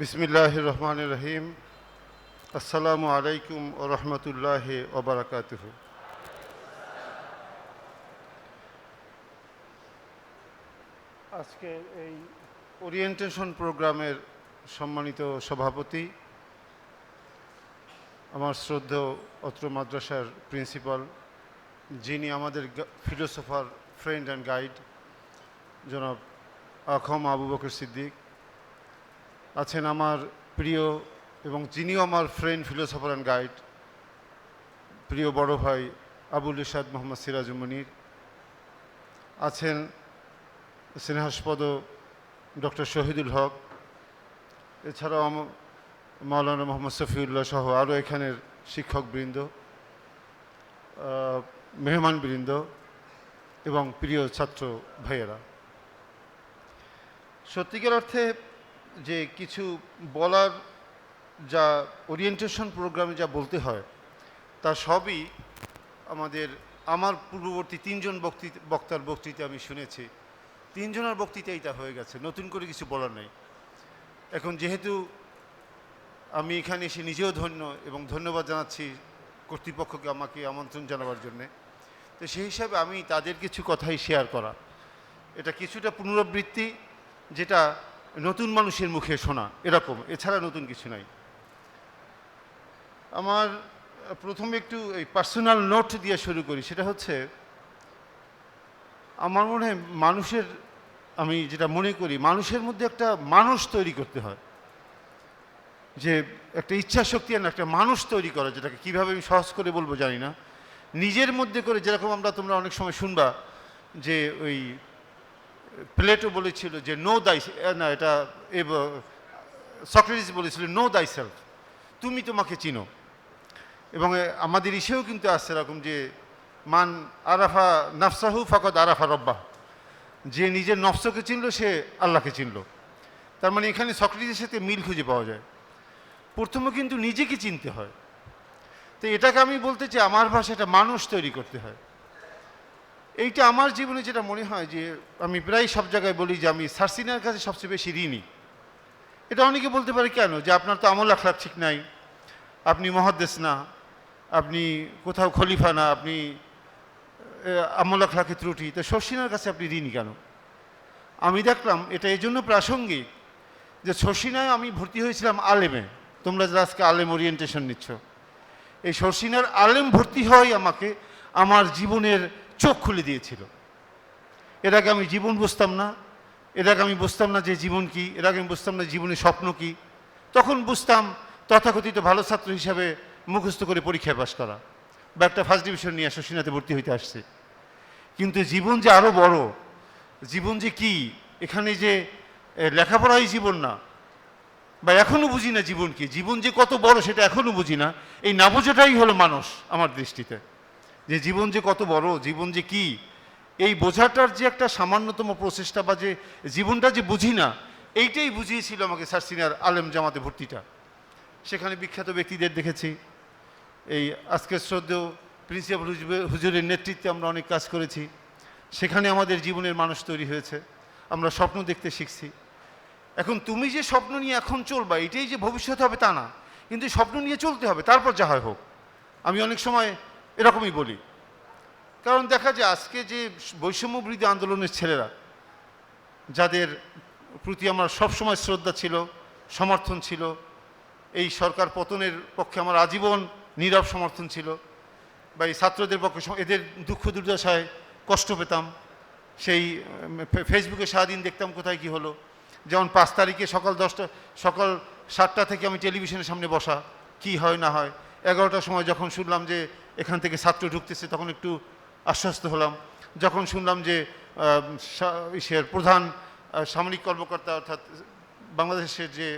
বিসমিল্লাহ রহমান রহিম। আসসালামু আলাইকুম ও রহমতুল্লাহ ওবরাকাতুহ আজকে এই ওরিয়েন্টেশন প্রোগ্রামের সম্মানিত সভাপতি, আমার শ্রদ্ধেয় অত্র মাদ্রাসার প্রিন্সিপাল যিনি আমাদের ফিলোসোফার ফ্রেন্ড অ্যান্ড গাইড জনাব আখম আবু বকর সিদ্দিক। আছেন আমার প্রিয় এবং যিনিও আমার ফ্রেন্ড ফিলোসফার অ্যান্ড গাইড প্রিয় বড় ভাই আবুল ইসাদ মোহাম্মদ সিরাজুল মনির আছেন স্নেহাস্পদ ডক্টর শহীদুল হক, এছাড়াও মাওলানা মোহাম্মদ শফিউল্লাহ সহ আরও এখানের শিক্ষকবৃন্দ মেহমানবৃন্দ এবং প্রিয় ছাত্র ভাইয়েরা। সত্যিকার অর্থে যে কিছু বলার যা ওরিয়েন্টেশন প্রোগ্রামে যা বলতে হয়, তা সবই আমাদের, আমার পূর্ববর্তী তিনজন বক্তৃ, বক্তার বক্তৃতা আমি শুনেছি। তিনজনের বক্তৃতাই তা হয়ে গেছে, নতুন করে কিছু বলার নেই। এখন যেহেতু আমি এখানে এসে নিজেও ধন্য এবং ধন্যবাদ জানাচ্ছি কর্তৃপক্ষকে আমাকে আমন্ত্রণ জানাবার জন্যে, তো সেই হিসাবে আমি তাদের কিছু কথাই শেয়ার করা। এটা কিছুটা পুনরাবৃত্তি, যেটা নতুন মানুষের মুখে শোনা, এরকম, এছাড়া নতুন কিছু নাই। আমার প্রথমে একটু এই পার্সোনাল নোট দিয়ে শুরু করি, সেটা হচ্ছে, আমার মনে হয় মানুষের, আমি যেটা মনে করি, মানুষের মধ্যে একটা মানুষ তৈরি করতে হয়। যে একটা ইচ্ছা শক্তি আর একটা মানুষ তৈরি করা, যেটাকে কীভাবে আমি সহজ করে বলব জানি না। নিজের মধ্যে করে যেরকম আমরা তোমরা অনেক সময় শুনবা, যে ওই প্লেটো বলেছিল যে নো দাই না, এটা সক্রেটিস বলেছিল নো দাই সেলফ তুমি তোমাকে চিনো। এবং আমাদের ইসেও কিন্তু আসছে এরকম যে, মান আরাফা নাফসাহু ফকত আরাফা রব্বাহ। যে নিজের নফসকে চিনলো, সে আল্লাহকে চিনলো। তার মানে এখানে সক্রেটিসের সাথে মিল খুঁজে পাওয়া যায়। প্রথমে কিন্তু নিজেকে চিনতে হয়। তো এটাকে আমি বলতে চাই, আমার ভাষাটা মানুষ তৈরি করতে হয়। এইটা আমার জীবনে যেটা মনে হয় যে আমি প্রায় সব জায়গায় বলি যে আমি সার্সিনার কাছে সবচেয়ে বেশি ঋণী। এটা অনেকে বলতে পারে কেন? যে আপনার তো আমল আখলাক ঠিক নাই, আপনি মহাদ্দেশ না, আপনি কোথাও খলিফা না, আপনি আমল আখলাকে ত্রুটি। তো শর্ষিনার কাছে আপনি ঋণী কেন? আমি দেখলাম এটা এই জন্য প্রাসঙ্গিক যে শর্ষিনায় আমি ভর্তি হয়েছিলাম আলেমে। তোমরা যারা আজকে আলেম ওরিয়েন্টেশন নিচ্ছ, এই শর্ষিনার আলেম ভর্তি হওয়াই আমাকে আমার জীবনের চোখ খুলে দিয়েছিল। এর আগে আমি জীবন বুঝতাম না, এর আগে আমি বুঝতাম না যে জীবন কি, এর আগে আমি বুঝতাম না জীবনের স্বপ্ন কি। তখন বুঝতাম তথাকথিত ভালো ছাত্র হিসাবে মুখস্থ করে পরীক্ষায় পাশ করা। বা একটা ফার্স্ট ডিভিশন নিয়ে শশীনাতে ভর্তি হইতে আসছে। কিন্তু জীবন যে আরও বড়, জীবন যে কি, এখানে যে লেখাপড়াই জীবন না। বা এখনও বুঝি না জীবন কি। জীবন যে কত বড় সেটা এখনও বুঝি না। এই না বোঝাটাই হলো মানুষ আমার দৃষ্টিতে। যে জীবন যে কত বড়, জীবন যে কি, এই বোঝাটার যে একটা সামান্যতম প্রচেষ্টা বা যে জীবনটা যে বুঝি না, এইটাই বুঝিয়েছিল আমাকে সার্সিনার আলেম জামাতে ভর্তিটা। সেখানে বিখ্যাত ব্যক্তিদের দেখেছি। এই আজকের শ্রদ্ধেয় প্রিন্সিপাল হুজুরের নেতৃত্বে আমরা অনেক কাজ করেছি। সেখানে আমাদের জীবনের মানুষ তৈরি হয়েছে। আমরা স্বপ্ন দেখতে শিখছি। এখন তুমি যে স্বপ্ন নিয়ে এখন চলবা, এটাই যে ভবিষ্যৎ হবে তা না। কিন্তু স্বপ্ন নিয়ে চলতে হবে, তারপর যা হয় হোক। আমি অনেক সময় এরকমই বলি। কারণ দেখা যায় আজকে যে বৈষম্য বিরোধী আন্দোলনের ছেলেরা, যাদের প্রতি আমার সবসময় শ্রদ্ধা ছিল, সমর্থন ছিল, এই সরকার পতনের পক্ষে আমার আজীবন নীরব সমর্থন ছিল বা এই ছাত্রদের পক্ষে এদের দুঃখ দুর্দশায় কষ্ট পেতাম। সেই ফেসবুকে সারাদিন দেখতাম কোথায় কি হলো। যেমন পাঁচ তারিখে সকাল দশটা, সকাল সাতটা থেকে আমি টেলিভিশনের সামনে বসা, কি হয় না হয়। এগারোটার সময় যখন শুনলাম যে এখান থেকে ছাত্র ঢুকতেছে, তখন একটু আশ্বস্ত হলাম। যখন শুনলাম যে প্রধান সামরিক কর্মকর্তা অর্থাৎ বাংলাদেশের যে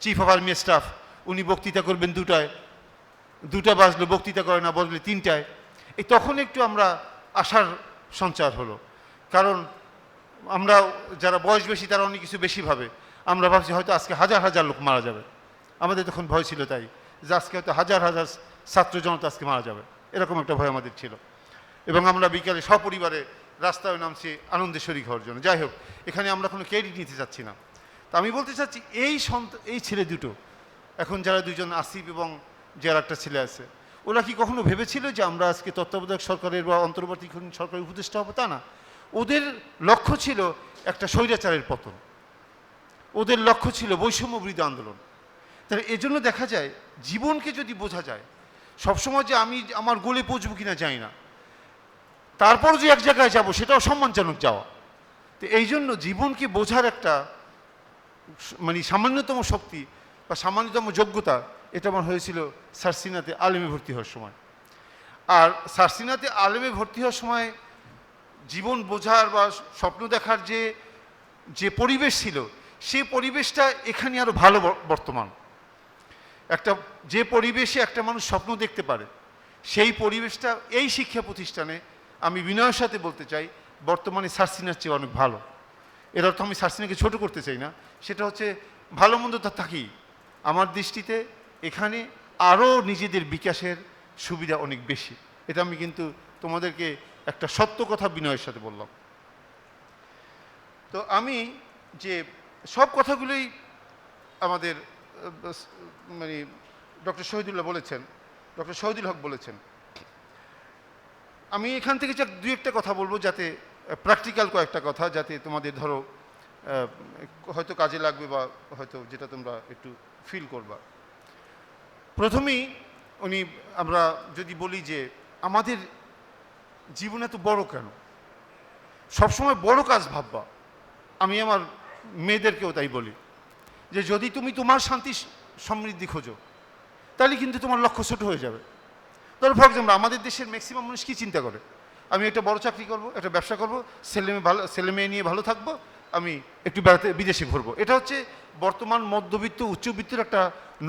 চিফ অফ আর্মি স্টাফ উনি বক্তৃতা করবেন দুটায়। দুটা বাজলো, বক্তৃতা করে না বললে তিনটায়। এই তখন একটু আমরা আশার সঞ্চার হলো। কারণ আমরা যারা বয়স বেশি, তারা অনেক কিছু বেশি ভাবে। আমরা ভাবছি হয়তো আজকে হাজার হাজার লোক মারা যাবে। আমাদের তখন ভয় ছিল তাই। যে আজকে হয়তো হাজার হাজার ছাত্র জনতা আজকে মারা যাবে। এরকম একটা ভয় আমাদের ছিল। এবং আমরা বিকালে সপরিবারে রাস্তায় নামছি আনন্দে হওয়ার জন্য। যাই হোক, এখানে আমরা কোনো ক্রেডিট নিতে চাচ্ছি না। তা আমি বলতে চাচ্ছি, এই সন্ত, এই ছেলে দুটো, এখন যারা দুজন আসিফ এবং যার একটা ছেলে আছে, ওরা কি কখনো ভেবেছিল যে আমরা আজকে তত্ত্বাবধায়ক সরকারের বা অন্তর্বর্তীকালীন সরকারের উপদেষ্টা হব? তা না। ওদের লক্ষ্য ছিল একটা স্বৈরাচারের পতন। ওদের লক্ষ্য ছিল বৈষম্য বিরোধী আন্দোলন। তাহলে এজন্য দেখা যায়, জীবনকে যদি বোঝা যায় সবসময় যে আমি আমার গোলে পৌঁছবো কিনা জানি না। তারপর যে এক জায়গায় যাব, সেটাও সম্মানজনক যাওয়া। তো এই জন্য জীবনকে বোঝার একটা মানে সামান্যতম শক্তি বা সামান্যতম যোগ্যতা, এটা আমার হয়েছিল সারসিনাতে আলেমে ভর্তি হওয়ার সময়। আর সারসিনাতে আলেমে ভর্তি হওয়ার সময় জীবন বোঝার বা স্বপ্ন দেখার যে যে পরিবেশ ছিল, সেই পরিবেশটা এখানে আরও ভালো বর্তমান। একটা, যে পরিবেশে একটা মানুষ স্বপ্ন দেখতে পারে, সেই পরিবেশটা, এই শিক্ষা প্রতিষ্ঠানে আমি বিনয়ের সাথে বলতে চাই, বর্তমানে সার্সিনার চেয়ে অনেক ভালো। এর অর্থ আমি সার্সিনাকে ছোট করতে চাই না, সেটা হচ্ছে ভালো মন্দ তা থাকি আমার দৃষ্টিতে এখানে আরও নিজেদের বিকাশের সুবিধা অনেক বেশি। এটা আমি কিন্তু তোমাদেরকে একটা সত্য কথা বিনয়ের সাথে বললাম। তো আমি যে সব কথাগুলোই আমাদের মানে ডক্টর শহীদুল্লাহ বলেছেন, ডক্টর শহীদুল হক বলেছেন। আমি এখান থেকে যা দুই একটা কথা বলব যাতে প্র্যাকটিক্যাল কয়েকটা কথা যাতে তোমাদের ধরো হয়তো কাজে লাগবে বা হয়তো যেটা তোমরা একটু ফিল করবা। প্রথমেই উনি আমরা যদি বলি যে, আমাদের জীবন এত বড় কেন? সবসময় বড় কাজ ভাববা। আমি আমার মেয়েদেরকেও তাই বলি। যে যদি তুমি তোমার শান্তি সমৃদ্ধি খোঁজো, তাহলে কিন্তু তোমার লক্ষ্য ছোট হয়ে যাবে। ধরো ফর এক্সাম্পল আমাদের দেশের ম্যাক্সিমাম মানুষ কী চিন্তা করে? আমি একটা বড় চাকরি করব, একটা ব্যবসা করব, ছেলে মেয়ে ভালো ছেলে মেয়ে নিয়ে ভালো থাকব, আমি একটু বেড়াতে বিদেশে ঘুরবো। এটা হচ্ছে বর্তমান মধ্যবিত্ত, উচ্চবিত্তের একটা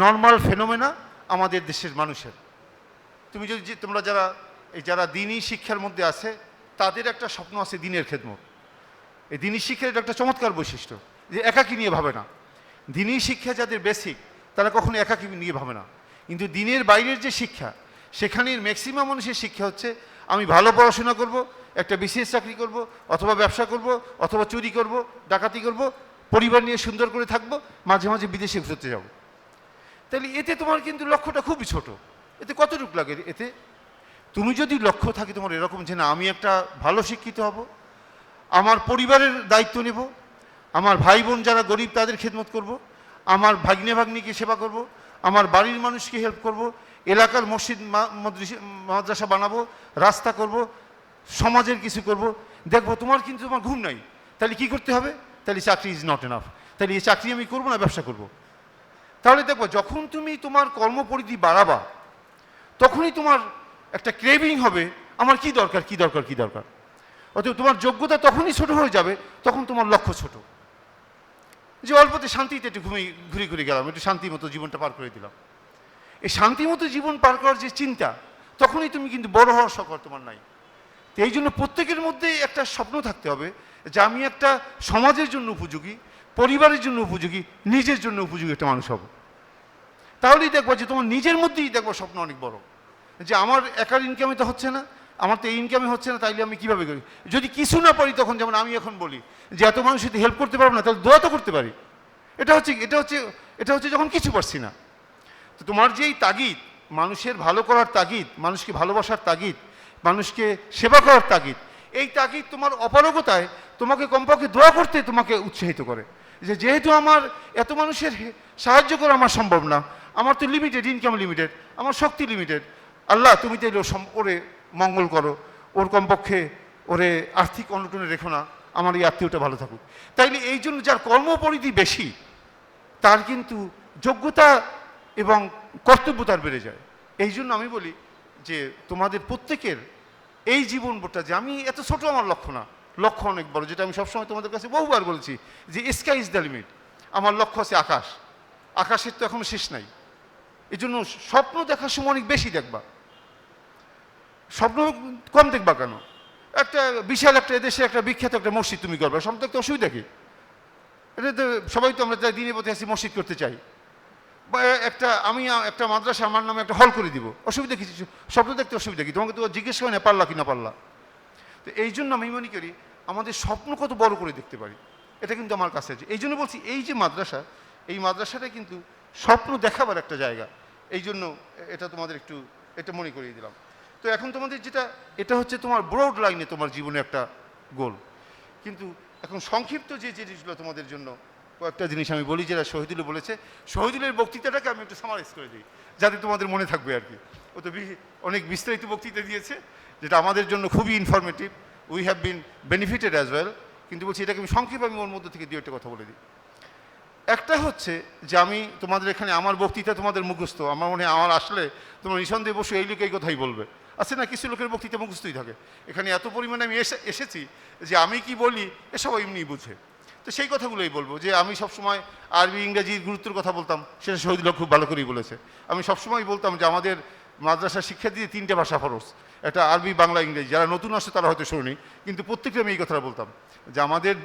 নর্মাল ফেনোমেনা আমাদের দেশের মানুষের। তুমি যদি তোমরা যারা এই যারা দিনই শিক্ষার মধ্যে আছে, তাদের একটা স্বপ্ন আছে দিনের খেদমত। এই দিনই শিক্ষার এটা একটা চমৎকার বৈশিষ্ট্য, যে একাকি নিয়ে ভাবে না। দিনই শিক্ষা যাদের বেসিক তারা কখনো একাকি নিয়ে ভাবে না। কিন্তু দিনের বাইরের যে শিক্ষা, সেখানের ম্যাক্সিমাম মানুষের শিক্ষা হচ্ছে, আমি ভালো পড়াশোনা করব, একটা বিশেষ চাকরি করব, অথবা ব্যবসা করব, অথবা চুরি করব, ডাকাতি করব, পরিবার নিয়ে সুন্দর করে থাকব, মাঝে মাঝে বিদেশে ঘুরতে যাব। তাহলে এতে তোমার কিন্তু লক্ষ্যটা খুবই ছোট। এতে কতটুকু লাগে এতে? তুমি যদি লক্ষ্য থাকে তোমার এরকম যে না, আমি একটা ভালো শিক্ষিত হব, আমার পরিবারের দায়িত্ব নেব আমার ভাই বোন যারা গরিব, তাদের খেদমত করব। আমার ভাগ্নে ভাগ্নিকে সেবা করব। আমার বাড়ির মানুষকে হেল্প করব। এলাকার মসজিদ মাদ্রাসা বানাবো, রাস্তা করব, সমাজের কিছু করব। দেখব তোমার কিন্তু তোমার ঘুম নাই। তাহলে কি করতে হবে? তাহলে চাকরি ইজ নট এনাফ তাহলে এই চাকরি আমি করব না, ব্যবসা করব। তাহলে দেখব যখন তুমি তোমার কর্মপরিধি বাড়াবা, তখনই তোমার একটা ক্রেভিং হবে, আমার কি দরকার কি দরকার কি দরকার? অতএব তোমার যোগ্যতা তখনই ছোট হয়ে যাবে, তখন তোমার লক্ষ্য ছোট। যে অল্পতে শান্তিতে একটু ঘুমিয়ে ঘুরে ঘুরে গেলাম, একটু শান্তি মতো জীবনটা পার করে দিলাম। এই শান্তি মতো জীবন পার করার যে চিন্তা, তখনই তুমি কিন্তু বড় হওয়ার সকর তোমার নাই। তো এই জন্য প্রত্যেকের মধ্যে একটা স্বপ্ন থাকতে হবে যে আমি একটা সমাজের জন্য উপযোগী, পরিবারের জন্য উপযোগী, নিজের জন্য উপযোগী একটা মানুষ হব। তাহলেই দেখব যে তোমার নিজের মধ্যেই দেখব স্বপ্ন অনেক বড়। যে আমার একার ইনকামে তো হচ্ছে না আমার তো এই ইনকামে হচ্ছে না, তাইলে আমি কীভাবে করি? যদি কিছু না পারি তখন যেমন আমি এখন বলি, যে এত মানুষ যদি হেল্প করতে পারব না, তাহলে দোয়া তো করতে পারি। এটা হচ্ছে এটা হচ্ছে এটা হচ্ছে যখন কিছু পারছি না। তো তোমার যে এই তাগিদ, মানুষের ভালো করার তাগিদ, মানুষকে ভালোবাসার তাগিদ, মানুষকে সেবা করার তাগিদ, এই তাগিদ তোমার অপারগতায় তোমাকে কমপক্ষে দোয়া করতে তোমাকে উৎসাহিত করে। যে যেহেতু আমার এত মানুষের সাহায্য করা আমার সম্ভব না, আমার তো লিমিটেড ইনকাম লিমিটেড আমার শক্তি লিমিটেড আল্লাহ তুমি তো ওরে মঙ্গল করো। ওর কমপক্ষে ওরে আর্থিক অনটনে রেখো না। আমার এই আত্মীয়টা ভালো থাকুক। তাইলে এই জন্য যার কর্মপরিধি বেশি, তার কিন্তু যোগ্যতা এবং কর্তব্য তার বেড়ে যায়। এই জন্য আমি বলি যে তোমাদের প্রত্যেকের এই জীবনটা যে আমি এত ছোট আমার লক্ষ্য না। লক্ষ্য অনেক বড়, যেটা আমি সবসময় তোমাদের কাছে বহুবার বলেছি যে স্কাই ইজ দ্য লিমিট আমার লক্ষ্য আছে আকাশ। আকাশের তো এখনও শেষ নাই। এই জন্য স্বপ্ন দেখার সময় অনেক বেশি দেখবা। স্বপ্ন কম দেখবা কেন? একটা বিশাল একটা এদেশে একটা বিখ্যাত একটা মসজিদ তুমি করবে সব দেখতে অসুবিধা কি? এটা তো সবাই তো আমরা দিনে পথে আসি, মসজিদ করতে চাই। বা একটা আমি একটা মাদ্রাসা আমার নামে একটা হল করে দিব, অসুবিধা কিছু স্বপ্ন দেখতে অসুবিধা কি? তোমাকে তো জিজ্ঞেস করে না, পারলা কি না পারলা? তো এই জন্য আমি মনে করি আমাদের স্বপ্ন কত বড় করে দেখতে পারি, এটা কিন্তু আমার কাছে আছে। এই জন্য বলছি, এই যে মাদ্রাসা, এই মাদ্রাসাটা কিন্তু স্বপ্ন দেখাবার একটা জায়গা। এই জন্য এটা তোমাদের একটু, এটা মনে করিয়ে দিলাম। তো এখন তোমাদের যেটা, এটা হচ্ছে তোমার ব্রড লাইনে তোমার জীবনে একটা গোল কিন্তু এখন সংক্ষিপ্ত যে জিনিসগুলো তোমাদের জন্য, কয়েকটা জিনিস আমি বলি, যেটা শহীদুল বলেছে, শহীদুলের বক্তৃতাটাকে আমি একটু সামারাইজ করে দিই, যাতে তোমাদের মনে থাকবে আর কি। ও তো অনেক বিস্তারিত বক্তৃতা দিয়েছে, যেটা আমাদের জন্য খুবই informative we have been benefited as well কিন্তু বলছি, এটাকে আমি সংক্ষেপে আমি ওর মধ্যে থেকে দু একটা কথা বলে দিই। একটা হচ্ছে যে আমি তোমাদের এখানে, আমার বক্তৃতা তোমাদের মুখস্থ। আমার মনে হয়, আমার আসলে তোমরা নিঃসন্দেহে বসে এই লোক এই কথাই বলবে। আছে না কিছু লোকের বক্তৃতা মুখস্থই থাকে। এখানে এত পরিমাণে আমি এসে, এসেছি যে আমি কি বলি, এসব এমনি বুঝে। তো সেই কথাগুলোই বলব যে আমি সবসময় আরবি ইংরেজির গুরুত্বের কথা বলতাম, সেটা শহীদুল্লাহ খুব ভালো করেই বলেছে। আমি সবসময় বলতাম যে আমাদের মাদ্রাসা শিক্ষা দিয়ে তিনটে ভাষা ফরস একটা আরবি, বাংলা, ইংরেজি। যারা নতুন আসে তারা হয়তো শোনেনি কিন্তু প্রত্যেকটা আমি এই কথাটা বলতাম যে আমাদের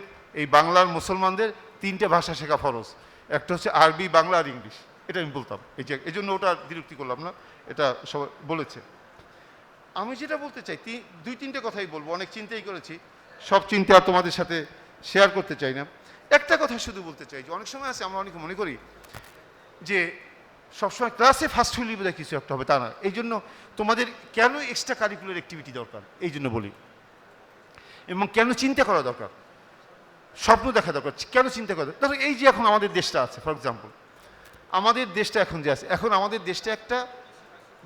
এই বাংলার মুসলমানদের তিনটে ভাষা শেখা ফরজ, একটা হচ্ছে আরবি, বাংলা আর ইংলিশ। এটা আমি বলতাম। এই যে এই জন্য ওটা বিরক্তি করলাম না, এটা সবাই বলেছে। আমি যেটা বলতে চাই দুই, তিনটে কথাই বলব, অনেক চিন্তাই করেছি। সব চিন্তা তোমাদের সাথে শেয়ার করতে চাই না। একটা কথা শুধু বলতে চাই যে, অনেক সময় আছে, আমরা অনেকে মনে করি যে, সবসময় ক্লাসে ফার্স্ট হইলে বোধহয় কিছু একটা হবে, তা না এই জন্য তোমাদের কেন এক্সট্রা কারিকুলার অ্যাক্টিভিটি দরকার? এই জন্য বলি। এবং কেন চিন্তা করা দরকার? স্বপ্ন দেখা দরকার। কেন চিন্তা করা দরকার? এই যে এখন আমাদের দেশটা আছে ফর এক্সাম্পল আমাদের দেশটা এখন যে আছে, এখন আমাদের দেশটা একটা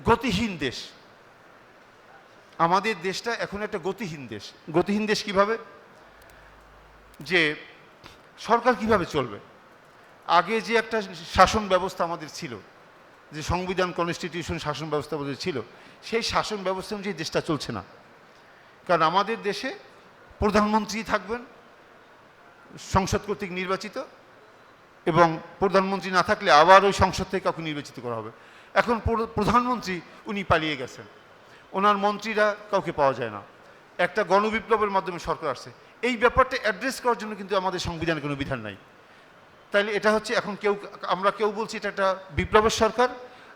গতিহীন দেশ। আমাদের দেশটা এখন একটা গতিহীন দেশ। গতিহীন দেশ কীভাবে? যে সরকার কীভাবে চলবে? আগে যে একটা শাসন ব্যবস্থা আমাদের ছিল, যে সংবিধান কনস্টিটিউশন শাসন ব্যবস্থা আমাদের ছিল, সেই শাসন ব্যবস্থা অনুযায়ী দেশটা চলছে না। কারণ আমাদের দেশে প্রধানমন্ত্রী থাকবেন, সংসদ কর্তৃক নির্বাচিত, এবং প্রধানমন্ত্রী না থাকলে আবার ওই সংসদ থেকে কাউকে নির্বাচিত করা হবে। এখন প্রধানমন্ত্রী, উনি পালিয়ে গেছেন। ওনার মন্ত্রীরা কাউকে পাওয়া যায় না। একটা গণবিপ্লবের মাধ্যমে সরকার আসছে। এই ব্যাপারটা অ্যাড্রেস করার জন্য কিন্তু আমাদের সংবিধানে কোনো বিধান নাই। তাইলে এটা হচ্ছে এখন কেউ, আমরা কেউ বলছি এটা একটা বিপ্লবের সরকার,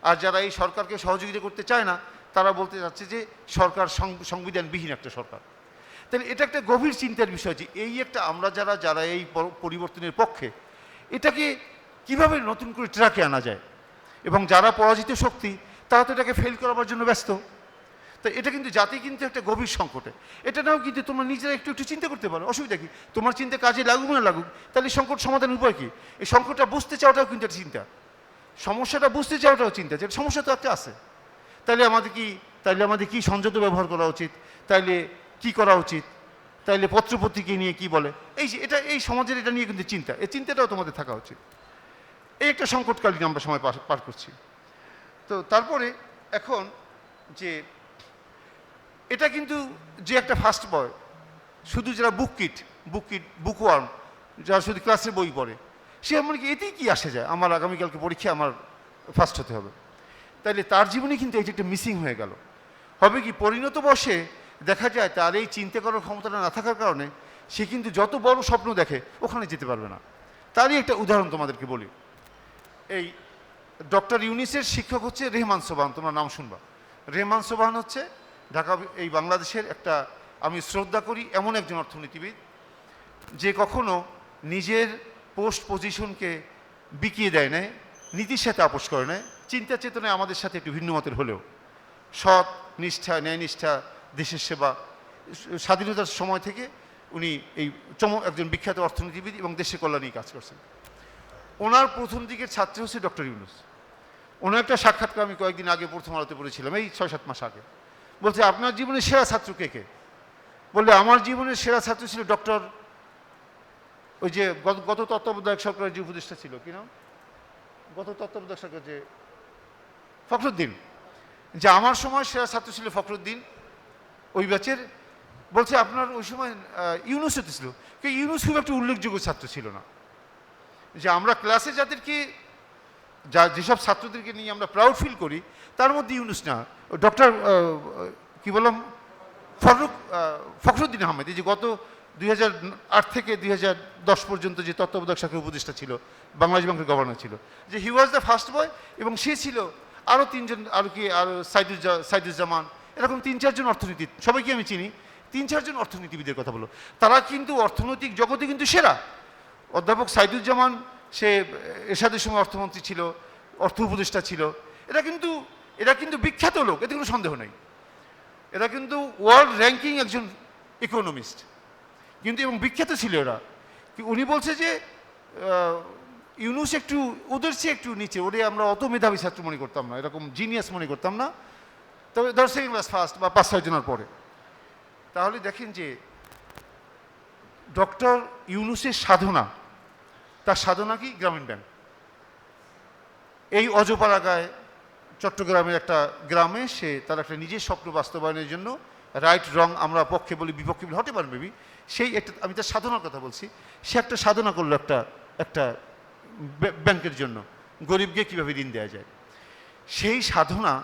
আর যারা এই সরকারকে সহযোগিতা করতে চায় না, তারা বলতে চাচ্ছে যে সরকার সংবিধানবিহীন একটা সরকার। তাহলে এটা একটা গভীর চিন্তার বিষয় যে এই একটা আমরা যারা যারা এই পরিবর্তনের পক্ষে, এটাকে কীভাবে নতুন করে ট্র্যাকে আনা যায়? এবং যারা পরাজিত শক্তি, তারা তো এটাকে ফেল করাবার জন্য ব্যস্ত। তো এটা কিন্তু জাতি কিন্তু একটা গভীর সংকটে। এটা নাও কিন্তু তোমরা নিজেরা একটু একটু চিন্তা করতে পারো। অসুবিধা কি? তোমার চিন্তা কাজে লাগুক না লাগুক, তাহলে সংকট সমাধান উপায় কি? এই সংকটটা বুঝতে চাওয়াটাও কিন্তু একটা চিন্তা। সমস্যাটা বুঝতে চাওয়াটাও চিন্তা, যে সমস্যা তো একটা আছে। তাহলে আমাদের কি তাহলে আমাদের কি সংযত ব্যবহার করা উচিত? তাইলে কি করা উচিত? তাইলে পত্রপত্রিকা নিয়ে কি বলে? এই যে এটা, এই সমাজের এটা নিয়ে কিন্তু চিন্তা। এই চিন্তাটাও তোমাদের থাকা উচিত। এই একটা সংকটকালীন আমরা সময় পার করছি। তো তারপরে এখন যে এটা কিন্তু যে একটা ফার্স্ট বয় শুধু যারা বুক কিট বুক কিট বুকওয়ার্ম যারা শুধু ক্লাসে বই পড়ে, সে মনে কি এতেই কি আসে যায়? আমার আগামীকালকে পরীক্ষা আমার ফার্স্ট হতে হবে। তাইলে তার জীবনে কিন্তু এই একটা মিসিং হয়ে গেল। হবে কি, পরিণত বসে দেখা যায় তার এই চিন্তা করার ক্ষমতাটা না থাকার কারণে সে কিন্তু যত বড় স্বপ্ন দেখে, ওখানে যেতে পারবে না। তারই একটা উদাহরণ তোমাদেরকে বলি। এই ডক্টর ইউনিসের শিক্ষক হচ্ছে রেহমান সোবান তোমরা নাম শুনবা। রেহমান সোবান হচ্ছে ঢাকা এই বাংলাদেশের একটা আমি শ্রদ্ধা করি এমন একজন অর্থনীতিবিদ যে কখনো নিজের পোস্ট পজিশনকে বিকিয়ে দেয় না নীতির সাথে আপোষ করে নেয় চিন্তা চেতনায় আমাদের সাথে একটু ভিন্ন মতের হলেও। সৎ, নিষ্ঠা ন্যায়নিষ্ঠা দেশের সেবা, স্বাধীনতার সময় থেকে উনি এই চম একজন বিখ্যাত অর্থনীতিবিদ এবং দেশের কল্যাণেই কাজ করছেন। ওনার প্রথম দিকের ছাত্র হচ্ছে ডক্টর ইউনুস। ওনার একটা সাক্ষাৎকার আমি কয়েকদিন আগে প্রথম আলোতে পড়েছিলাম, এই ছয় সাত মাস আগে। বলছে, আপনার জীবনের সেরা ছাত্র কে কে? বললে, আমার জীবনের সেরা ছাত্র ছিল ডক্টর ওই যে গত তত্ত্বাবধায়ক সরকারের যে উপদেষ্টা ছিল, কি নাম? গত তত্ত্বাবধায়ক সরকার যে ফখরুদ্দিন। যে আমার সময় সেরা ছাত্র ছিল ফখরুদ্দিন, ওই ব্যাচের। বলছে, আপনার ওই সময় ইউনুস হতে ছিল। কিন্তু ইউনুস খুব একটা উল্লেখযোগ্য ছাত্র ছিল না। যে আমরা ক্লাসে যাদেরকে যা যেসব ছাত্রদেরকে নিয়ে আমরা প্রাউড ফিল করি, তার মধ্যে ইউনুস না ডক্টর কী বললাম? ফরুক ফখরুদ্দিন আহমেদ, এই যে গত দুই থেকে দুই পর্যন্ত যে তত্ত্বাবধায়ক শাখার উপদেষ্টা ছিল, বাংলাদেশ ব্যাংকের গভর্নর ছিল, যে হি ওয়াজ দ্য ফার্স্ট বয় এবং সে ছিল আরও তিনজন আরও কি আরও সাইদুজ্জা, সাইদুজ্জামান, এরকম তিন, চারজন অর্থনীতি, সবাইকে আমি চিনি, তিন, চারজন অর্থনীতিবিদের কথা বলো, তারা কিন্তু অর্থনৈতিক জগতে কিন্তু সেরা। অধ্যাপক সাইদুজ্জামান সে এরশাদের সময় অর্থমন্ত্রী ছিল, অর্থ উপদেষ্টা ছিল। এরা কিন্তু এরা কিন্তু বিখ্যাত লোক, এতে কোনো সন্দেহ নেই। এরা কিন্তু ওয়ার্ল্ড র্যাঙ্কিং একজন ইকোনমিস্ট কিন্তু এবং বিখ্যাত ছিল এরা। উনি বলছে যে ইউনুস একটু, ওদের চেয়ে একটু নিচে, ওরে আমরা অত মেধাবী ছাত্র মনে করতাম না, এরকম জিনিয়াস মনে করতাম না। তবে ধর সেকেন্ড ক্লাস ফার্স্ট বা পাঁচ, ছয় জনের পরে। তাহলে দেখেন যে ডক্টর ইউনুসের সাধনা তার সাধনা কি? গ্রামীণ ব্যাংক। এই অজপাড়াগায় চট্টগ্রামের একটা গ্রামে সে তার একটা নিজের স্বপ্ন বাস্তবায়নের জন্য রাইট রং আমরা পক্ষে বলি, বিপক্ষে বলি, হতে পারে মেবি সেই একটা, আমি তার সাধনার কথা বলছি, সে একটা সাধনা করল একটা একটা ব্য- ব্যাংকের জন্য, গরিবকে কীভাবে ঋণ দেওয়া যায়। সেই সাধনা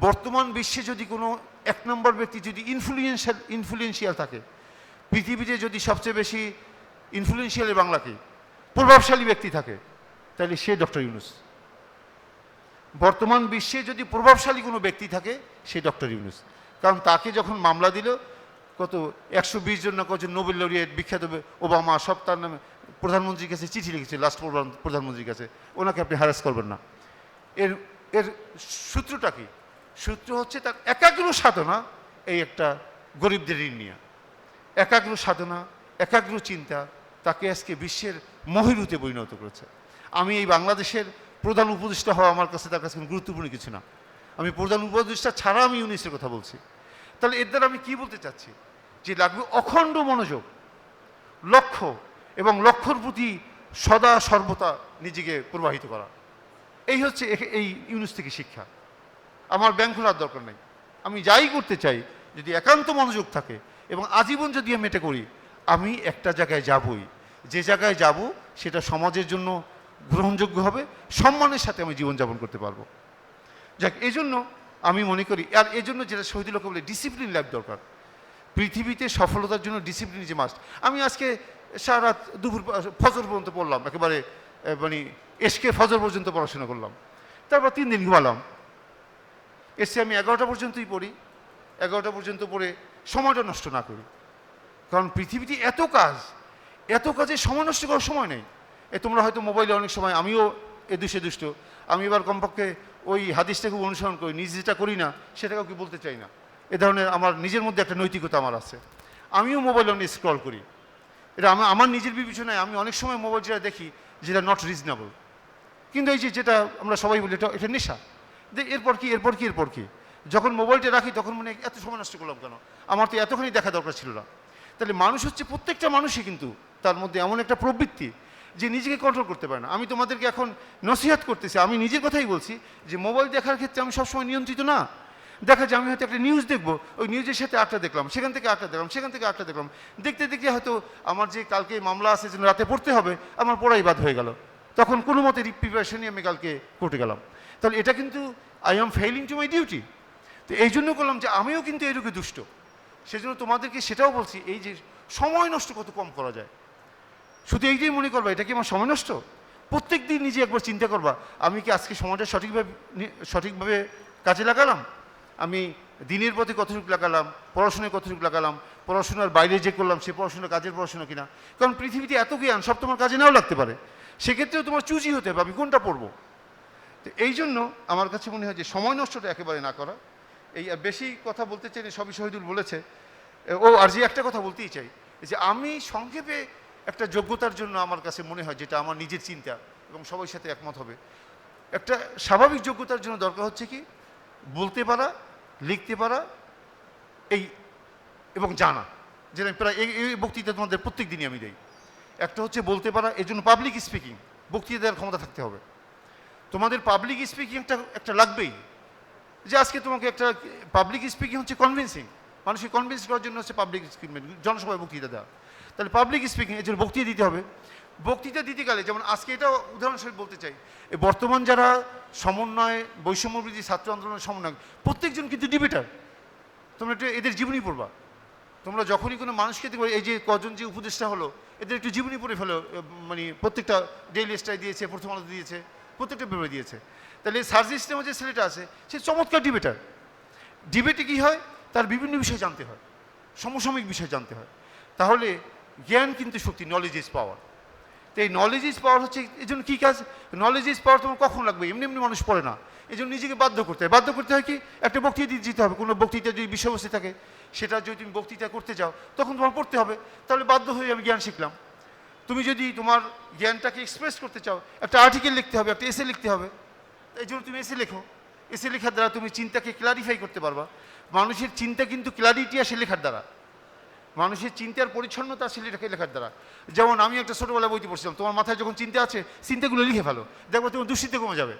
বর্তমান বিশ্বে যদি কোনো এক নম্বর ব্যক্তি যদি ইনফ্লুয়েন্সিয়াল ইনফ্লুয়েন্সিয়াল থাকে, পৃথিবীতে যদি সবচেয়ে বেশি ইনফ্লুয়েন্সিয়াল বাংলাকে প্রভাবশালী ব্যক্তি থাকে তাহলে সে ডক্টর ইউনুস। বর্তমান বিশ্বে যদি প্রভাবশালী কোনো ব্যক্তি থাকে, সে ডক্টর ইউনুস। কারণ তাকে যখন মামলা দিল, কত, একশো বিশ জন না কজন নোবেল লরিয়েট, বিখ্যাত ওবামা, সব তার নামে প্রধানমন্ত্রীর কাছে চিঠি লিখেছে, লাস্ট প্রধানমন্ত্রীর কাছে। ওনাকে আপনি হ্যারাস করবেন না। এর এর সূত্রটা কি? সূত্র হচ্ছে তার একাগ্র সাধনা এই একটা গরিবদের ঋণ নিয়ে। একাগ্র সাধনা, একাগ্র চিন্তা তাকে আজকে বিশ্বের মহিরুতে পরিণত করেছে। আমি এই বাংলাদেশের প্রধান উপদেষ্টা হওয়া আমার কাছে তার কাছে গুরুত্বপূর্ণ কিছু না। আমি প্রধান উপদেষ্টা ছাড়া আমি ইউনিসের কথা বলছি। তাহলে এর দ্বারা আমি কি বলতে চাচ্ছি? যে লাগবে অখণ্ড মনোযোগ, লক্ষ্য এবং লক্ষ্যর প্রতি সদা সর্বতা নিজেকে প্রবাহিত করা। এই হচ্ছে এই ইউনিস থেকে শিক্ষা। আমার ব্যাংক খোলার দরকার নেই। আমি যাই করতে চাই, যদি একান্ত মনোযোগ থাকে এবং আজীবন যদি আমি এটা করি, আমি একটা জায়গায় যাবই। যে জায়গায় যাব, সেটা সমাজের জন্য গ্রহণযোগ্য হবে, সম্মানের সাথে আমি জীবনযাপন করতে পারব। যাক এই জন্য আমি মনে করি, আর এই জন্য যেটা শহীদ লোক বলে ডিসিপ্লিন লাইফ দরকার। পৃথিবীতে সফলতার জন্য ডিসিপ্লিন যে মাস্ট আমি আজকে সারা দুপুর ফজর পর্যন্ত পড়লাম, একেবারে মানে এসকে ফজর পর্যন্ত পড়াশোনা করলাম। তারপর তিন দিন ঘুমালাম। এসে আমি এগারোটা পর্যন্তই পড়ি, এগারোটা পর্যন্ত পড়ে সময়টা নষ্ট না করি। কারণ পৃথিবীতে এত কাজ এত কাজে সময় নষ্ট করার সময় নেই। এ তোমরা হয়তো মোবাইলে অনেক সময় আমিও এ দুষ্টে দুষ্ট আমি এবার কমপক্ষে ওই হাদিসটা খুব অনুসরণ করি, নিজে যেটা করি না সেটা কাউকে বলতে চাই না। এ ধরনের আমার নিজের মধ্যে একটা নৈতিকতা আমার আছে। আমিও মোবাইল অনেক স্ক্রল করি। এটা আমার আমার নিজের বিবেচনায় আমি অনেক সময় মোবাইল যেটা দেখি, যেটা নট রিজনেবল কিন্তু এই যে যেটা আমরা সবাই বলি, এটা এটা নেশা। এরপর কি এরপর কি এরপর কি? যখন মোবাইলটা রাখি, তখন মনে এত সময় নষ্ট করলাম কেন? আমার তো এতখানি দেখা দরকার ছিল না। তাহলে মানুষ হচ্ছে প্রত্যেকটা মানুষই কিন্তু তার মধ্যে এমন একটা প্রবৃত্তি যে নিজেকে কন্ট্রোল করতে পারে না। আমি তোমাদেরকে এখন নসিহাত করতেছি, আমি নিজের কথাই বলছি যে মোবাইল দেখার ক্ষেত্রে আমি সবসময় নিয়ন্ত্রিত না। দেখা যায় আমি হয়তো একটা নিউজ দেখব, ওই নিউজের সাথে আটটা দেখলাম, সেখান থেকে আটটা দেখলাম, সেখান থেকে আটটা দেখলাম। দেখতে দেখতে হয়তো আমার যে কালকে মামলা আছে যেন রাতে পড়তে হবে, আমার পড়াই বাদ হয়ে গেল। তখন কোনো মতে প্রিপারেশন নিয়ে আমি কালকে কোর্টে গেলাম। তাহলে এটা কিন্তু I am failing to my duty তো এই জন্য করলাম যে আমিও কিন্তু এরকম দুষ্ট। সেজন্য তোমাদেরকে সেটাও বলছি, এই যে সময় নষ্ট কত কম করা যায়। শুধু এইটাই মনে করবা, এটা কি আমার সময় নষ্ট? প্রত্যেক দিন নিজে একবার চিন্তা করবা, আমি কি আজকে সময়টা সঠিকভাবে সঠিকভাবে কাজে লাগালাম? আমি দিনের পথে কতটুকু লাগালাম, পড়াশোনায় কতটুকু লাগালাম, পড়াশোনার বাইরে যে করলাম, সে পড়াশোনা কাজের পড়াশোনা কিনা? কারণ পৃথিবীতে এত জ্ঞান, সব তোমার কাজে নাও লাগতে পারে। সেক্ষেত্রেও তোমার চুজি হতে হবে, আমি কোনটা পড়ব? তো এই জন্য আমার কাছে মনে হয় যে সময় নষ্টটা একেবারে না করা। এই, আর বেশি কথা বলতে চাই সবই শহীদুল বলেছে। ও, আর যে একটা কথা বলতেই চাই, যে আমি সংক্ষেপে একটা যোগ্যতার জন্য আমার কাছে মনে হয়, যেটা আমার নিজের চিন্তা এবং সবার সাথে একমত হবে, একটা স্বাভাবিক যোগ্যতার জন্য দরকার হচ্ছে কি, বলতে পারা, লিখতে পারা, এই এবং জানা। যেটা প্রায় এই এই বক্তৃতা তোমাদের প্রত্যেক দিনই আমি দিই। একটা হচ্ছে বলতে পারা এর জন্য পাবলিক স্পিকিং বক্তৃতা দেওয়ার ক্ষমতা থাকতে হবে। তোমাদের পাবলিক স্পিকিং একটা একটা লাগবেই। যে আজকে তোমাকে একটা পাবলিক স্পিকিং হচ্ছে কনভিন্সিং মানুষকে কনভিন্স করার জন্য হচ্ছে পাবলিক স্পিকিং জনসভায় বক্তৃতা দেওয়া। তাহলে পাবলিক স্পিকিং এর জন্য বক্তৃতা দিতে হবে। বক্তৃতা দিতে গেলে, যেমন আজকে এটা উদাহরণস্বরূপ বলতে চাই বর্তমান যারা সমন্বয় বৈষম্যবৃদ্ধি ছাত্র আন্দোলনের সমন্বয়, প্রত্যেকজন কিন্তু ডিবেটার তোমরা একটু এদের জীবনী পড়বা। তোমরা যখনই কোনো মানুষকে দেখবে, এই যে কজন যে উপদেষ্টা হলো, এদের একটু জীবনী পড়ে ফেলো মানে প্রত্যেকটা ডেইলি স্টাই দিয়েছে, প্রথম আলো দিয়েছে, প্রত্যেকটা পেপারে দিয়েছে। তাহলে সার্চ সিস্টেমে যে ছেলেটা আছে, সে চমৎকার ডিবেটার ডিবেটে কী হয়? তার বিভিন্ন বিষয় জানতে হয়, সমসাময়িক বিষয় জানতে হয়। তাহলে জ্ঞান কিন্তু শক্তি নলেজ ইজ পাওয়ার তো এই নলেজ ইজ পাওয়ার হচ্ছে, এই জন্য কী কাজ? নলেজ ইজ পাওয়ার তোমার কখন লাগবে? এমনি এমনি মানুষ পড়ে না। এই জন্য নিজেকে বাধ্য করতে হয়। বাধ্য করতে হয় কি? একটা বক্তৃতা দিতে হবে। কোনো বক্তৃতা যদি বিষয়বস্তু থাকে, সেটা যদি তুমি বক্তৃতা করতে যাও, তখন তোমার পড়তে হবে। তাহলে বাধ্য হয়ে আমি জ্ঞান শিখলাম। তুমি যদি তোমার জ্ঞানটাকে এক্সপ্রেস করতে চাও, একটা আর্টিকেল লিখতে হবে, একটা এসে লিখতে হবে, এই জন্য তুমি এসে লেখো। এসে লেখার দ্বারা তুমি চিন্তাকে ক্লারিফাই করতে পারবা। মানুষের চিন্তা কিন্তু ক্লারিটি আসে লেখার দ্বারা। মানুষের চিন্তার পরিচ্ছন্নতা লেখা লেখার দ্বারা। যেমন আমি একটা ছোটোবেলা বইতে পড়ছিলাম, তোমার মাথায় যখন চিন্তা আছে, চিন্তাগুলো লিখে ফেলো। দেখব তোমার দুশ্চিন্তা কমে যাবে।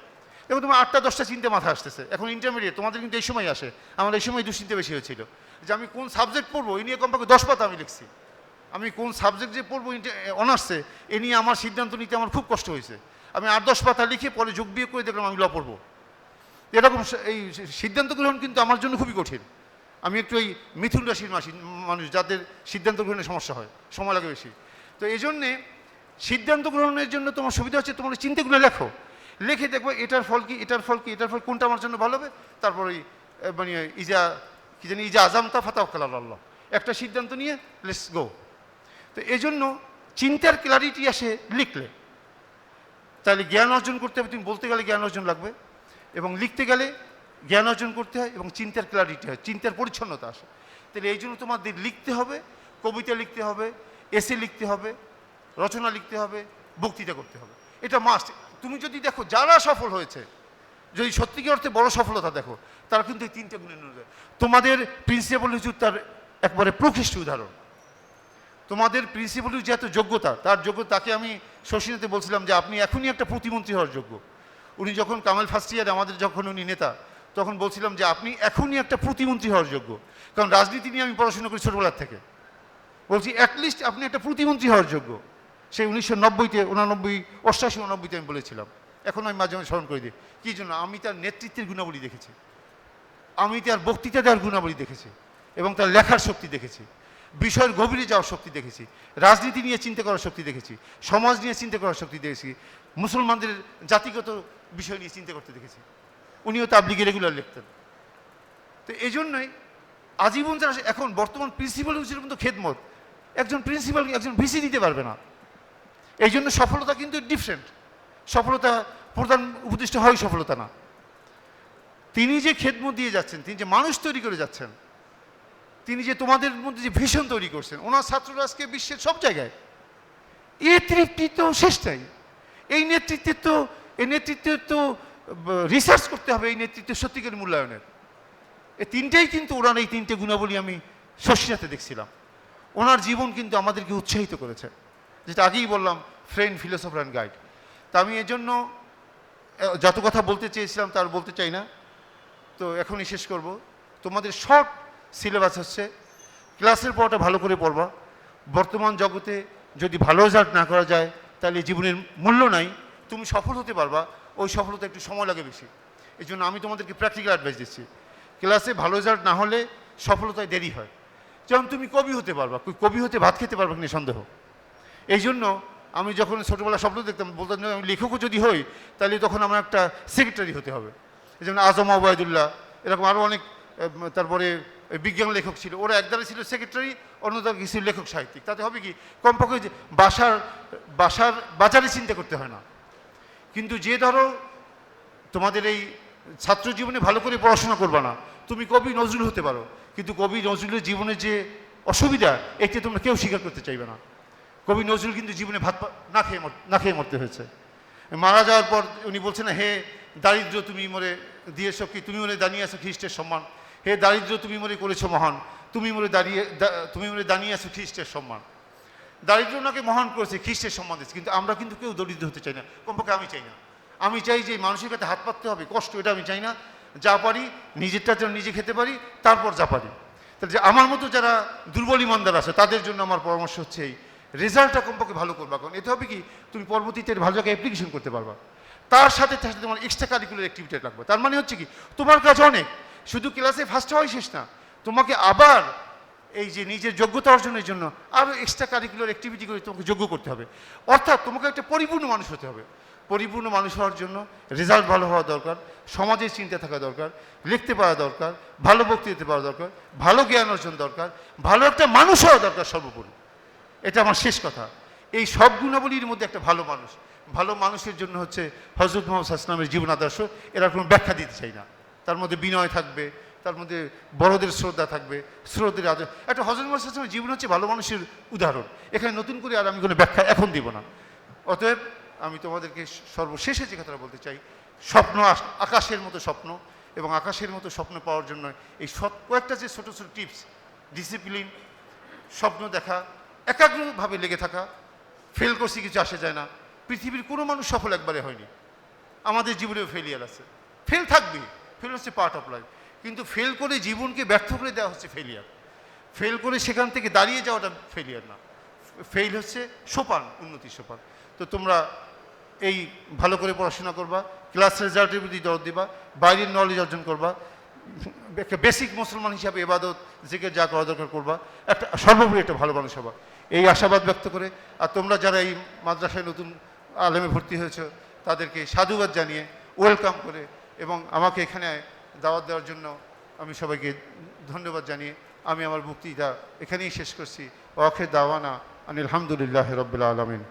দেখো তোমার আটটা, দশটা চিন্তা মাথায় আসতেছে। এখন ইন্টারমিডিয়েট তোমাদের কিন্তু এই সময় আসে। আমার এই সময় দুশ্চিন্তা বেশি হয়েছিল। যে আমি কোন সাবজেক্ট পড়ব? এই নিয়ে কমপক্ষে দশ পাতা আমি লিখছি। আমি কোন সাবজেক্ট যে পড়ব অনার্সে এ নিয়ে আমার সিদ্ধান্ত নিতে আমার খুব কষ্ট হয়েছে। আমি আট, দশ পাতা লিখে পরে যোগ বিয়ে করে দেখলাম আমি ল পড়ব। এরকম এই সিদ্ধান্ত গ্রহণ কিন্তু আমার জন্য খুবই কঠিন। আমি একটু ওই মিথুন রাশির মাসি মানুষ, যাদের সিদ্ধান্ত গ্রহণে সমস্যা হয়, সময় লাগে বেশি। তো এই জন্যে সিদ্ধান্ত গ্রহণের জন্য তোমার সুবিধা হচ্ছে তোমার চিন্তাগুলো লেখো। লিখে দেখবে এটার ফল কি, এটার ফল কি, এটার ফল কোনটা আমার জন্য ভালো হবে। তারপর ওই মানে ইজা, কি জানি, ইজা আজাম তা ফাতাহ আল্লাহ। একটা সিদ্ধান্ত নিয়ে লেটস গো তো এই জন্য চিন্তার ক্লারিটি আসে লিখলে। তাহলে জ্ঞান অর্জন করতে হবে, তুমি বলতে গেলে জ্ঞান অর্জন লাগবে। এবং লিখতে গেলে জ্ঞান অর্জন করতে হয় এবং চিন্তার ক্লারিটি হয়, চিন্তার পরিচ্ছন্নতা আসে। তাহলে এই জন্য তোমাদের লিখতে হবে, কবিতা লিখতে হবে এসে লিখতে হবে, রচনা লিখতে হবে, বক্তৃতা করতে হবে। এটা মাস্ট তুমি যদি দেখো যারা সফল হয়েছে, যদি সত্যিকার অর্থে বড় সফলতা দেখো, তারা কিন্তু এই তিনটে গুণের মধ্যে তোমাদের প্রিন্সিপাল হুজুর তার একবারে প্রকৃষ্ট উদাহরণ। তোমাদের প্রিন্সিপাল যে এত যোগ্যতা, তার যোগ্য, তাকে আমি শশীনাতে বলছিলাম যে আপনি এখনই একটা প্রতিমন্ত্রী হওয়ার যোগ্য। উনি যখন কামাল ফার্স্ট ইয়ার, আমাদের যখন উনি নেতা তখন বলছিলাম যে আপনি এখনই একটা প্রতিমন্ত্রী হওয়ার যোগ্য। কারণ রাজনীতি নিয়ে আমি পড়াশোনা করি ছোটবেলার থেকে। বলছি অ্যাটলিস্ট আপনি একটা প্রতিমন্ত্রী হওয়ার যোগ্য। সেই উনিশশো নব্বইতে, উনানব্বই অষ্টাশি উনব্বইতে আমি বলেছিলাম। এখন আমি মাঝে মাঝে স্মরণ করে দিই। কী জন্য? আমি তার নেতৃত্বের গুণাবলী দেখেছি। আমি তার বক্তৃতা দেওয়ার গুণাবলী দেখেছি এবং তার লেখার শক্তি দেখেছি। বিষয়ের গভীরে যাওয়ার শক্তি দেখেছি। রাজনীতি নিয়ে চিন্তা করার শক্তি দেখেছি। সমাজ নিয়ে চিন্তা করার শক্তি দেখেছি। মুসলমানদের জাতিগত বিষয় নিয়ে চিন্তা করতে দেখেছি। উনিও তাবলিগে রেগুলার লিখতেন। তো এই জন্যই আজীবন যারা এখন বর্তমান প্রিন্সিপাল হিসেবে কিন্তু খেদমত। একজন প্রিন্সিপাল একজন ভিসি দিতে পারবে না। এই জন্য সফলতা কিন্তু ডিফারেন্ট সফলতা প্রধান উপদেষ্টা হয় সফলতা না। তিনি যে খেদমত দিয়ে যাচ্ছেন, তিনি যে মানুষ তৈরি করে যাচ্ছেন, তিনি যে তোমাদের মধ্যে যে ভীষণ তৈরি করছেন, ওনার ছাত্ররা আজকে বিশ্বের সব জায়গায়। এ তৃপ্তি তো শেষ নাই। এই নেতৃত্বের তো এই নেতৃত্বের তো রিসার্চ করতে হবে এই নেতৃত্বের সত্যিকার মূল্যায়নের। এই তিনটেই কিন্তু ওনার এই তিনটে গুণাবলী আমি শশীনাতে দেখছিলাম। ওনার জীবন কিন্তু আমাদেরকে উৎসাহিত করেছে। যেটা আগেই বললাম ফ্রেন্ড ফিলোসফার অ্যান্ড গাইড তা আমি এজন্য যত কথা বলতে চেয়েছিলাম তার বলতে চাই না। তো এখনই শেষ করব। তোমাদের শর্ট সিলেবাস হচ্ছে। ক্লাসের পড়াটা ভালো করে পড়বা। বর্তমান জগতে যদি ভালো রেজাল্ট না করা যায়, তাহলে জীবনের মূল্য নাই। তুমি সফল হতে পারবা। ওই সফলতা একটু সময় লাগে বেশি। এই জন্য আমি তোমাদেরকে প্র্যাকটিক্যাল অ্যাডভাইস দিচ্ছি। ক্লাসে ভালো রেজাল্ট না হলে সফলতায় দেরি হয়। যেমন তুমি কবি হতে পারবা, কবি হতে ভাত খেতে পারবা কিনা সন্দেহ। এই জন্য আমি যখন ছোটোবেলা স্বপ্ন দেখতাম, বলতাম আমি লেখকও যদি হই, তাহলে তখন আমার একটা সেক্রেটারি হতে হবে। এই যেমন আজম আবায়দুল্লাহ এরকম আরও অনেক তারপরে বিজ্ঞান লেখক ছিল। ওরা একদারে ছিল সেক্রেটারি অন্যদারে ছিল লেখক সাহিত্যিক। তাতে হবে কি? কমপক্ষে বাসার বাসার বাজারে চিন্তা করতে হয় না। কিন্তু যে ধরো, তোমাদের এই ছাত্র জীবনে ভালো করে পড়াশোনা করবা না, তুমি কবি নজরুল হতে পারো, কিন্তু কবি নজরুলের জীবনে যে অসুবিধা এতে তোমরা কেউ স্বীকার করতে চাইবে না। কবি নজরুল কিন্তু জীবনে ভাত না খেয়ে না খেয়ে মরতে হয়েছে। মারা যাওয়ার পর উনি বলছেন, হে দারিদ্র তুমি মরে দিয়েছ কি? তুমি মরে দাঁড়িয়ে আছো খ্রিস্টের সম্মান। হে দারিদ্র তুমি মরে করেছ মহান। তুমি মরে দাঁড়িয়ে তুমি মরে দাঁড়িয়ে আছো খ্রিস্টের সম্মান। দারিদ্র ওনাকে মহান করেছে, খ্রিস্টের দিচ্ছে কিন্তু আমরা কিন্তু কেউ দরিদ্র হতে চাই না। কমপক্ষে আমি চাই না। আমি চাই যে মানুষের কাছে হাত পাততে হবে, কষ্ট, এটা আমি চাই না। যা পারি, নিজেরটা যেন নিজে খেতে পারি, তারপর যা পারি। তাহলে যে আমার মতো যারা দুর্বল ইমানদার আছে, তাদের জন্য আমার পরামর্শ হচ্ছে এই রেজাল্টটা কমপক্ষে ভালো করবা। কারণ এতে হবে কি, তুমি পরবর্তীতে ভালো জায়গায় অ্যাপ্লিকেশন করতে পারবা। তার সাথে তার সাথে তোমার এক্সট্রা কারিকুলার অ্যাক্টিভিটি লাগবে। তার মানে হচ্ছে কি, তোমার কাজ অনেক, শুধু ক্লাসে ফার্স্ট হওয়াই শেষ না। তোমাকে আবার এই যে নিজের যোগ্যতা অর্জনের জন্য আরও এক্সট্রা কারিকুলার অ্যাক্টিভিটি করে তোমাকে যোগ্য করতে হবে। অর্থাৎ তোমাকে একটা পরিপূর্ণ মানুষ হতে হবে। পরিপূর্ণ মানুষ হওয়ার জন্য রেজাল্ট ভালো হওয়া দরকার, সমাজের চিন্তা থাকা দরকার, লিখতে পারা দরকার, ভালো বক্তৃতা দিতে পারা দরকার, ভালো জ্ঞান অর্জন দরকার, ভালো একটা মানুষ হওয়া দরকার সর্বোপরি। এটা আমার শেষ কথা। এই সব গুণাবলীর মধ্যে একটা ভালো মানুষ। ভালো মানুষের জন্য হচ্ছে হজরত মোহাম্মদ ইসলামের জীবন আদর্শ। এরা কোনো ব্যাখ্যা দিতে চাই না। তার মধ্যে বিনয় থাকবে তার মধ্যে বড়দের শ্রদ্ধা থাকবে, শ্রদ্ধের আদর। একটা হজরত মোহাম্মদ জীবন হচ্ছে ভালো মানুষের উদাহরণ। এখানে নতুন করে আর আমি কোনো ব্যাখ্যা এখন দিব না। অতএব আমি তোমাদেরকে সর্বশেষে যে কথাটা বলতে চাই, স্বপ্ন আকাশের মতো স্বপ্ন এবং আকাশের মতো স্বপ্ন পাওয়ার জন্য এই সব কয়েকটা যে ছোটো ছোটো টিপস ডিসিপ্লিন স্বপ্ন দেখা, একাগ্রভাবে লেগে থাকা ফেল করছি কিছু আসে যায় না, পৃথিবীর কোনো মানুষ সফল একবারে হয়নি। আমাদের জীবনেও ফেলিয়ার আছে। ফেল থাকবে। ফেল হচ্ছে পার্ট অফ লাইফ কিন্তু ফেল করে জীবনকে ব্যর্থ করে দেওয়া হচ্ছে ফেলিয়ার ফেল করে সেখান থেকে দাঁড়িয়ে যাওয়াটা ফেলিয়ার না। ফেল হচ্ছে সোপান উন্নতি সোপান। তো তোমরা এই ভালো করে পড়াশোনা করবা ক্লাস রেজাল্টের প্রতি দর দিবা, বাইরের নলেজ অর্জন করবা, একটা বেসিক মুসলমান হিসাবে এবাদত জেকে যা করা দরকার করবা, একটা সর্বোপরি একটা ভালো মানুষ হবা। এই আশাবাদ ব্যক্ত করে, আর তোমরা যারা এই মাদ্রাসায় নতুন আলেমে ভর্তি হয়েছে, তাদেরকে সাধুবাদ জানিয়ে ওয়েলকাম করে, এবং আমাকে এখানে দাওয়াত দেওয়ার জন্য আমি সবাইকে ধন্যবাদ জানিয়ে আমি আমার বক্তৃতা এখানেই শেষ করছি। ওয়াখে দাওয়ানা আনিল রবিল্লা আলমিন।